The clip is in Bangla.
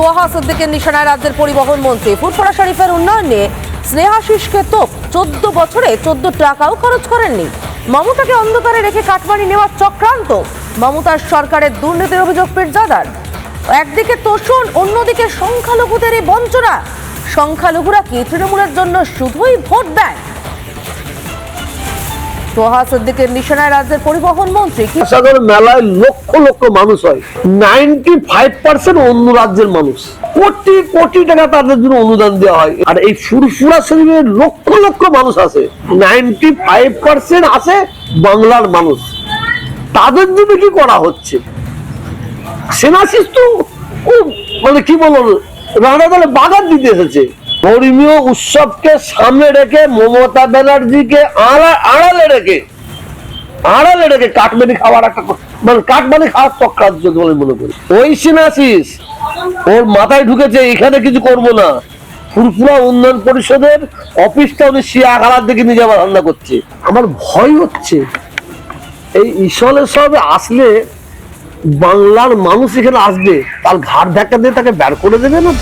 তোহা সিদ্দিকের নিশানায় রাজ্যের পরিবহন মন্ত্রী ফুরফুরা শরীফের উন্নয়নে স্নেহাশিসকে তো চোদ্দ বছরে চোদ্দ টাকাও খরচ করেননি। মমতাকে অন্ধকারে রেখে কাটমানি নেওয়ার চক্রান্ত। মমতার সরকারের দুর্নীতির অভিযোগ পীরজাদার একদিকে তোষণ, অন্যদিকে সংখ্যালঘুদের এই বঞ্চনা। সংখ্যালঘুরা কি তৃণমূলের জন্য শুধুই ভোট দেয়? তোহা সিদ্দিকের নিশানায় রাজ্যের পরিবহন মন্ত্রী সাগর মেলায় লক্ষ লক্ষ মানুষ হয়। নাইনটি ফাইভ পার্সেন্ট অন্য রাজ্যের মানুষ। কোটি কোটি টাকা তাদের জন্য অনুদান দেওয়া হয়। আর এই ফুরফুরা শরীফে লক্ষ লক্ষ মানুষ আছে। নাইনটি ফাইভ পার্সেন্ট আছে বাংলার মানুষ। তাদের জন্য কি করা হচ্ছে? সেনাশিস তো মানে কি বলব রানা দলে বাগান দিতে এসেছে। ধর্মীয় উৎসবকে সামনে রেখে মমতা ব্যানার্জিকে আড়া- আড়ালে রেখে আড়ালে রেখে কাঠমানি খাওয়ার একটা মানে কাঠমানি খাওয়ার চক্রান্ত বলে মনে করি। ওই সিনাসিস ওর মাথায় ঢুকেছে, এখানে কিছু করব না। ফুরফুরা উন্নয়ন পরিষদের অফিসটা উনি শিয়া খালার দিকে নিয়ে যাওয়ার ধান্দা করছে। আমার ভয় হচ্ছে। এই ঈশ্বরের সবে আসলে বাংলার মানুষ এখানে আসবে, তার ঘাট ধাক্কা দিয়ে তাকে বের করে দেবে না?